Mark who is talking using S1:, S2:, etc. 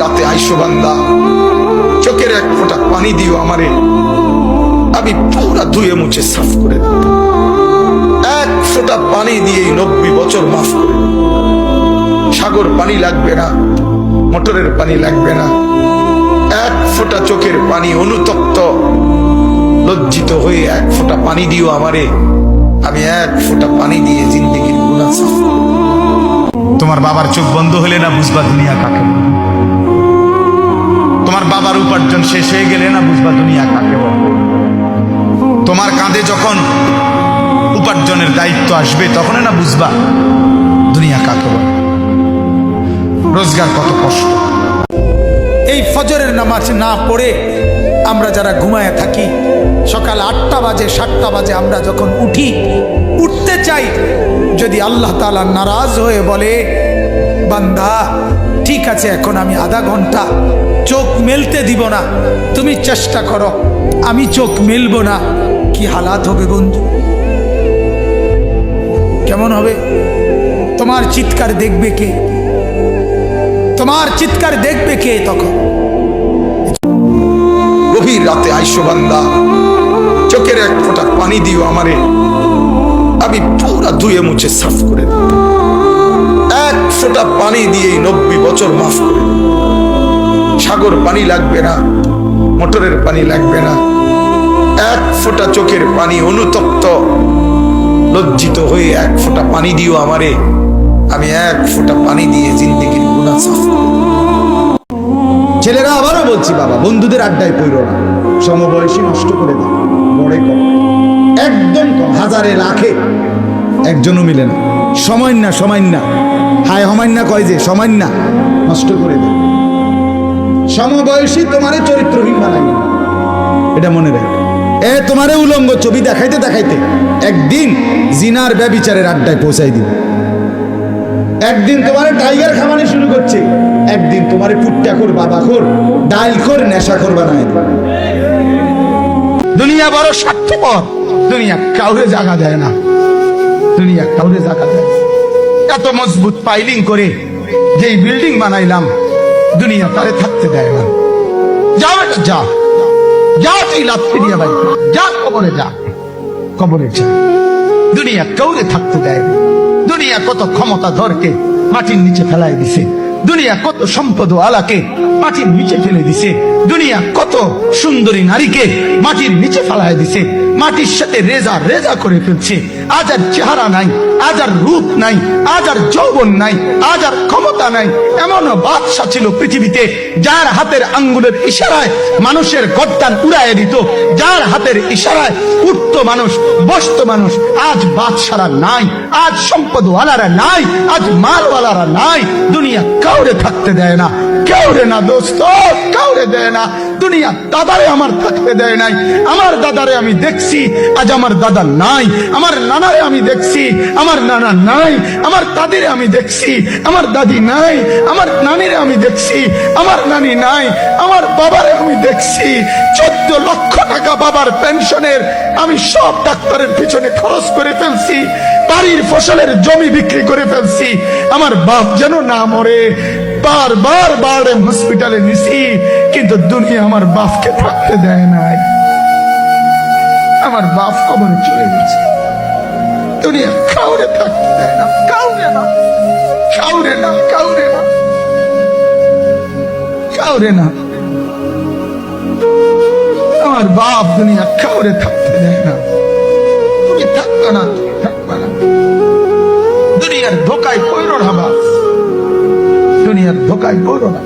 S1: রাতে আইসো বান্দা। চোখের এক ফোঁটা পানি দিও আমারে। আমি পুরা ধুয়ে মুছে সাফ করে। এক ফোঁটা পানি দিয়ে নব্বই বছর মাফ করে সাগর পানি লাগবে না, মোটরের পানি লাগবে না। এক ফোঁটা চোখের পানি অনুতপ্ত, লজ্জিত হয়ে এক ফোঁটা পানি দিও আমারে। আমি এক ফোঁটা পানি দিয়ে জিন্দিগির গুণা সাফ
S2: তোমার বাবার চোখ বন্ধ হলে না বুঝবা দুনিয়া কাকে উপার্জন শেষ হয়ে গেলে না বুঝবা দুনিয়া কাকে। তোমার কাঁধে যখন উপার্জনের দায়িত্ব আসবে তখন না বুঝবা দুনিয়া কাকে রোজগার কত কষ্ট
S3: এই ফজরের নামাজ না পড়ে আমরা যারা ঘুমায় থাকি, সকাল আটটা বাজে, সাতটা বাজে আমরা যখন উঠি, উঠতে চাই, যদি আল্লাহ তালা নারাজ হয়ে বলে, বান্দা, ঠিক আছে, এখন আমি আধা ঘণ্টা চোখ মেলতে দিব না। তুমি চেষ্টা করো, আমি চোখ মেলবো না। কি হালাত হবে বন্ধু? কেমন হবে? তোমার চিৎকার দেখবে কে? তোমার চিৎকার দেখবে কে তখন?
S1: গভীর রাতে আইসো বান্দা, চোখের এক ফোঁটা পানি দিও আমারে। আমি পুরা ধুয়ে মুছে সাফ করে। এক ফোঁটা পানি দিয়ে নব্বই বছর মাফ করে। সাগর পানি লাগবে না, মোটরের পানি লাগবে না। এক ফোঁটা চোখের পানি অনুতপ্ত, লজ্জিত হয়ে এক ফোঁটা পানি দিও আমারে। আমি এক ফোঁটা পানি দিয়ে জিন্দিগির গুণা সাফ
S4: ছেলেরা, আবারও বলছি বাবা, বন্ধুদের আড্ডায় পড়ো না। সমবয়সী নষ্ট করে দাও বড়ে কম একদম কম হাজারে লাখে একজনও মিলে না। সময় না সময় না। হায় হমান্য না কয় যে, সময় না। নষ্ট করে দেয় সমবয়সী তোমারে চরিত্রহীন বানাই এটা মনে রাখ। এ তোমারে উলঙ্গ ছবি দেখাইতে দেখাইতে একদিন জিনার ব্যবিচারের আড্ডায় পৌঁছাই দিন একদিন তোমারে টাইগার খামানি শুরু করছে, একদিন তোমারে পুট্টা কর বাবা কর ডাইল কর নেশা কর বানায়
S2: দুনিয়া বড় স্বার্থপর, দুনিয়া কাউরে জায়গা দেয় না। দুনিয়া কাউরে জায়গা দেয় এত মজবুত পাইলিং করে যেই বিল্ডিং বানাইলাম দুনিয়া তারে থাকতে দেয় না। যা বেটা যা। যা তুই লাফতে নিয়ে ভাই যা কবরে যা। কবরে যা। দুনিয়া কাউরে থাকতে দেয় দুনিয়া কত ক্ষমতা ধরকে মাটির নিচে ফেলাই দিছে। দুনিয়া কত সম্পদ আলাকে মাটির নিচে ফেলে দিছে। দুনিয়া কত সুন্দরী নারীকে মাটির নিচে ফেলাই দিছে। মাটির সাথে রেজা রেজা করে ফেলছে। আজ আর চেহারা নাই আজ আর রূপ নাই আজ আর যৌবন নাই আজ আর ক্ষমতা নাই। এমন বাদশা ছিল পৃথিবীতে, যার হাতের আঙ্গুলের ইশারায় মানুষের গদ্দান উড়াইয়ে দিত। যার হাতের ইশারায় উঠত মানুষ, বসত মানুষ, আজ বাদশারা নাই, আজ সম্পদওয়ালারা নাই, আজ মালওয়ালারা নাই। দুনিয়া কাউরে থাকতে দেয় না কাউরে না দোস্ত কাউরে দেয় না। দুনিয়া দাদারে আমার থাকতে দেয় নাই। আমার দাদারে আমি দেখছি, আজ আমার দাদা নাই। আমার নানারে আমি দেখছি, আমার নানা নাই। আমার দাদিরে আমি দেখছি, আমার দাদি নাই। আমার নানিরে আমি দেখছি, আমার নানি নাই। আমার বাবারে আমি দেখছি। চোদ্দ লক্ষ টাকা বাবার পেনশনের আমি সব ডাক্তারের পিছনে খরচ করে ফেলছি। বাড়ির ফসলের জমি বিক্রি করে ফেলছি। আমার বাপ যেন না মরে, বারবার বারে হসপিটালে নিছি। কিন্তু দুনিয়া আমার বাপকে থাকতে দেয় নাই। আমার বাপ কবরে চলে গেছে। দুনিয়া কাউরে থাকতে দেয় না, কাউরে না কাউরে না কাউরে না কাউরে না। আমার বাপ দুনিয়া কাউরে থাকতে দেয় না। তুমি থাকবে না থাকবে না। দুনিয়ার ধোকায় না বাপ দুনিয়ার ধোকায় পড়ো না।